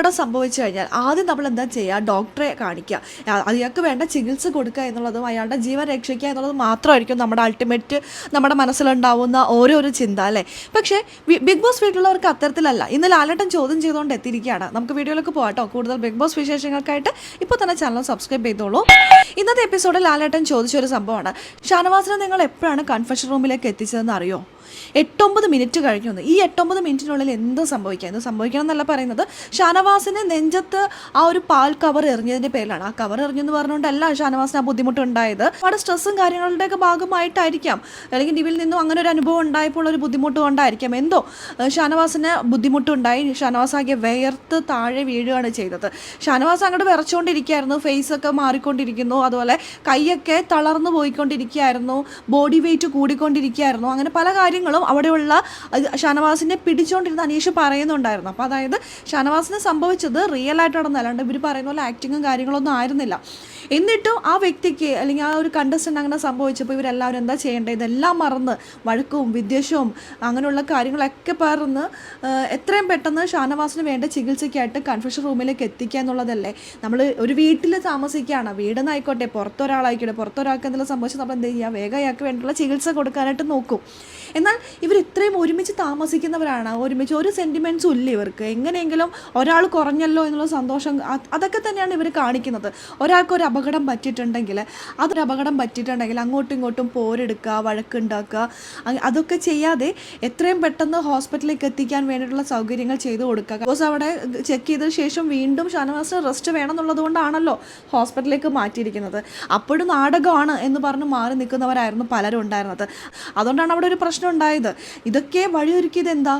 അപകടം സംഭവിച്ചു കഴിഞ്ഞാൽ ആദ്യം നമ്മൾ എന്താ ചെയ്യുക? ഡോക്ടറെ കാണിക്കുക. അയാൾക്ക് വേണ്ട ചികിത്സ കൊടുക്കുക എന്നുള്ളതും അയാളുടെ ജീവൻ രക്ഷിക്കുക എന്നുള്ളതും മാത്രമായിരിക്കും നമ്മുടെ അൾട്ടിമേറ്റ് നമ്മുടെ മനസ്സിലുണ്ടാവുന്ന ഓരോരോ ചിന്ത അല്ലേ? പക്ഷേ ബിഗ് ബോസ് വീട്ടിലുള്ളവർക്ക് അത്തരത്തിലല്ല. ഇന്ന് ലാലേട്ടൻ ചോദ്യം ചെയ്തുകൊണ്ട് എത്തിയിരിക്കുകയാണ്. നമുക്ക് വീഡിയോയിലേക്ക് പോകാട്ടോ. കൂടുതൽ ബിഗ് ബോസ് വിശേഷങ്ങൾക്കായിട്ട് ഇപ്പോൾ തന്നെ ചാനൽ സബ്സ്ക്രൈബ് ചെയ്തോളൂ. ഇന്നത്തെ എപ്പിസോഡിൽ ലാലേട്ടൻ ചോദിച്ച ഒരു സംഭവമാണ്. ഷാനവാസിനെ നിങ്ങൾ എപ്പോഴാണ് കൺഫെഷൻ റൂമിലേക്ക് എത്തിച്ചതെന്ന് അറിയോ? എട്ടൊമ്പത് മിനിറ്റ് കഴിഞ്ഞു വന്നു ഈ എട്ടൊമ്പത് മിനിറ്റിനുള്ളിൽ എന്ത് സംഭവിക്കാം? എന്ത് സംഭവിക്കണം എന്നല്ല പറയുന്നത്. ഷാനവാസിന് നെഞ്ചത്ത് ആ ഒരു പാൽ കവർ എറിഞ്ഞതിന്റെ പേരിലാണ്. ആ കവർ എറിഞ്ഞെന്ന് പറഞ്ഞുകൊണ്ടല്ല ഷാനവാസിന് ആ ബുദ്ധിമുട്ടുണ്ടായത് ഒരുപാട് സ്ട്രെസ്സും കാര്യങ്ങളുടെയൊക്കെ ഭാഗമായിട്ടായിരിക്കാം. അല്ലെങ്കിൽ ഡിവിൽ നിന്നും അങ്ങനെ ഒരു അനുഭവം ഉണ്ടായപ്പോൾ ഒരു ബുദ്ധിമുട്ട് കൊണ്ടായിരിക്കാം എന്തോ ഷാനവാസിന് ബുദ്ധിമുട്ടുണ്ടായി. ഷാനവാസ് ആകെ വേർത്ത് താഴെ വീഴുകയാണ് ചെയ്തത്. ഷാനവാസ് അങ്ങോട്ട് വിറച്ചുകൊണ്ടിരിക്കുകയായിരുന്നു. ഫേസ് ഒക്കെ മാറിക്കൊണ്ടിരിക്കുന്നു. അതുപോലെ കൈയൊക്കെ തളർന്നു പോയിക്കൊണ്ടിരിക്കുകയായിരുന്നു. ബോഡി വെയിറ്റ് കൂടിക്കൊണ്ടിരിക്കുകയായിരുന്നു. അങ്ങനെ പല കാര്യങ്ങളും അവിടെയുള്ള ഷാനവാസിനെ പിടിച്ചുകൊണ്ടിരുന്ന അനീഷ് പറയുന്നുണ്ടായിരുന്നു. അപ്പോൾ അതായത് ഷാനവാസിന് സംഭവിച്ചത് റിയൽ ആയിട്ട് നടന്നല്ലാണ്ട് ഇവർ പറയുന്ന പോലെ ആക്ടിങ്ങും കാര്യങ്ങളൊന്നും ആയിരുന്നില്ല. എന്നിട്ടും ആ വ്യക്തിക്ക് അല്ലെങ്കിൽ ആ ഒരു കണ്ടസ്റ്റന്റ് അങ്ങനെ സംഭവിച്ചപ്പോൾ ഇവരെല്ലാവരും എന്താ ചെയ്യേണ്ടത്? ഇതെല്ലാം മറന്ന് വഴക്കും വിദ്വേഷവും അങ്ങനെയുള്ള കാര്യങ്ങളൊക്കെ ഏഹ്, എത്രയും പെട്ടെന്ന് ഷാനവാസിന് വേണ്ട ചികിത്സയ്ക്കായിട്ട് കൺഫ്യൂഷൻ റൂമിലേക്ക് എത്തിക്കുക എന്നുള്ളതല്ലേ? നമ്മൾ ഒരു വീട്ടിൽ താമസിക്കുകയാണ്. വീടെന്നായിക്കോട്ടെ പുറത്തൊരാളായിക്കോട്ടെ പുറത്തൊരാൾക്ക് എന്തെങ്കിലും സംഭവിച്ചാൽ നമ്മൾ എന്ത് ചെയ്യുക? വേഗം അയാൾക്ക് വേണ്ടിയുള്ള ചികിത്സ കൊടുക്കാനായിട്ട് നോക്കും. എന്നാൽ ഇവർ ഇത്രയും ഒരുമിച്ച് താമസിക്കുന്നവരാണ്. ഒരുമിച്ച് ഒരു സെന്റിമെന്റ്സും ഇല്ല ഇവർക്ക്. എങ്ങനെയെങ്കിലും ഒരാൾ കുറഞ്ഞല്ലോ എന്നുള്ള സന്തോഷം അത് അതൊക്കെ തന്നെയാണ് ഇവർ കാണിക്കുന്നത്. ഒരാൾക്ക് ഒരു അപകടം പറ്റിയിട്ടുണ്ടെങ്കിൽ അതൊരു അപകടം പറ്റിയിട്ടുണ്ടെങ്കിൽ അങ്ങോട്ടും ഇങ്ങോട്ടും പോരെടുക്കുക വഴക്കുണ്ടാക്കുക അതൊക്കെ ചെയ്യാതെ എത്രയും പെട്ടെന്ന് ഹോസ്പിറ്റലിലേക്ക് എത്തിക്കാൻ വേണ്ടിയിട്ടുള്ള സൗകര്യങ്ങൾ ചെയ്തു കൊടുക്കുക. ബിക്കോസ് അവിടെ ചെക്ക് ചെയ്ത ശേഷം വീണ്ടും ഷാനവാസിന് റെസ്റ്റ് വേണം എന്നുള്ളത് കൊണ്ടാണല്ലോ ഹോസ്പിറ്റലിലേക്ക് മാറ്റിയിരിക്കുന്നത്. അപ്പോഴും നാടകമാണ് എന്ന് പറഞ്ഞ് മാറി നിൽക്കുന്നവരായിരുന്നു പലരും ഉണ്ടായിരുന്നത്. അതുകൊണ്ടാണ് അവിടെ ഒരു പ്രശ്നം ഉണ്ടായത്. ഇതൊക്കെ വഴിയൊരുക്കിയത് എന്താ?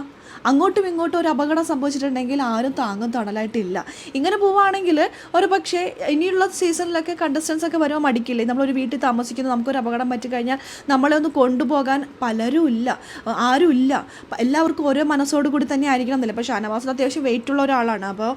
അങ്ങോട്ടും ഇങ്ങോട്ടും ഒരു അപകടം സംഭവിച്ചിട്ടുണ്ടെങ്കിൽ ആരും താങ്ങും തണലായിട്ടില്ല. ഇങ്ങനെ പോവുകയാണെങ്കിൽ ഒരു പക്ഷേ ഇനിയുള്ള സീസണിലൊക്കെ കണ്ടസ്റ്റൻസ് ഒക്കെ വരുമ്പോൾ മടിക്കില്ലേ? നമ്മളൊരു വീട്ടിൽ താമസിക്കുന്നു നമുക്കൊരു അപകടം പറ്റിക്കഴിഞ്ഞാൽ നമ്മളെ ഒന്ന് കൊണ്ടുപോകാൻ പലരും ഇല്ല. ആരും ഇല്ല. എല്ലാവർക്കും ഓരോ മനസ്സോട് കൂടി തന്നെ ആയിരിക്കണം എന്നില്ല? പക്ഷേ അനവാസം അത്യാവശ്യം വെയിറ്റ് ഉള്ള ഒരാളാണ്. അപ്പോൾ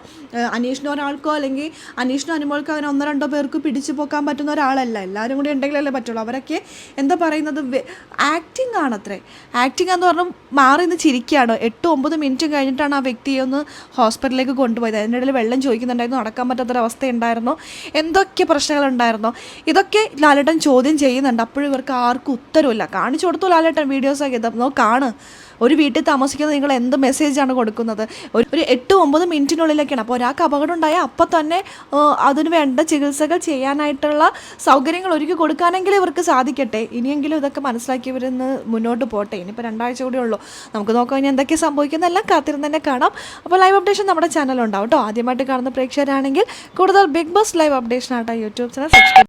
അനീഷിന് ഒരാൾക്കോ അല്ലെങ്കിൽ അനീഷിനോ അനുമോൾക്കോ അങ്ങനെ ഒന്നോ രണ്ടോ പേർക്ക് പിടിച്ചു പോക്കാൻ പറ്റുന്ന ഒരാളല്ല. എല്ലാവരും കൂടി ഉണ്ടെങ്കിലല്ലേ പറ്റുള്ളൂ. അവരൊക്കെ എന്താ പറയുന്നത് ആക്ടിങ് ആണത്രേ. ആക്ടിങ് എന്ന് പറഞ്ഞാൽ മാറി നിന്ന് ചിരിക്കുകയാണ്. എട്ട് ഒമ്പത് മിനിറ്റ് കഴിഞ്ഞിട്ടാണ് ആ വ്യക്തിയെ ഒന്ന് ഹോസ്പിറ്റലിലേക്ക് കൊണ്ടുപോയത്. അതിന്റെ ഇടയിൽ വെള്ളം ചോദിക്കുന്നുണ്ടായിരുന്നു. നടക്കാൻ പറ്റാത്തൊരവസ്ഥ ഉണ്ടായിരുന്നു എന്തൊക്കെ പ്രശ്നങ്ങളുണ്ടായിരുന്നു? ഇതൊക്കെ ലാലേട്ടൻ ചോദ്യം ചെയ്യുന്നുണ്ട്. അപ്പോഴും ഇവർക്ക് ആർക്കും ഉത്തരവില്ല കാണിച്ചു കൊടുത്തു ലാലേട്ടൻ വീഡിയോസൊക്കെ ഇതോ. കാണ്. ഒരു വീട്ടിൽ താമസിക്കുന്ന നിങ്ങൾ എന്ത് മെസ്സേജാണ് കൊടുക്കുന്നത്? ഒരു എട്ട് ഒമ്പത് മിനിറ്റിനുള്ളിലൊക്കെയാണ്. അപ്പോൾ ഒരാൾക്ക് അപകടം ഉണ്ടായാൽ അപ്പം തന്നെ അതിന് വേണ്ട ചികിത്സകൾ ചെയ്യാനായിട്ടുള്ള സൗകര്യങ്ങൾ ഒരുക്കി കൊടുക്കാനെങ്കിലും ഇവർക്ക് സാധിക്കട്ടെ. ഇനിയെങ്കിലും ഇതൊക്കെ മനസ്സിലാക്കി ഇവരിന്ന് മുന്നോട്ട് പോട്ടെ. ഇനിയിപ്പോൾ രണ്ടാഴ്ച കൂടി ഉള്ളൂ. നമുക്ക് നോക്കാം ഇനി എന്തൊക്കെ സംഭവിക്കുന്നതെല്ലാം കാത്തിരുന്ന് തന്നെ കാണാം. അപ്പോൾ ലൈവ് അപ്ഡേഷൻ നമ്മുടെ ചാനലുണ്ടാവും കേട്ടോ. ആദ്യമായിട്ട് കാണുന്ന പ്രേക്ഷകരാണെങ്കിൽ കൂടുതൽ ബിഗ് ബോസ് ലൈവ് അപ്ഡേഷൻ ആയിട്ട് യൂട്യൂബ് ചാനൽ സബ്സ്ക്രൈബ്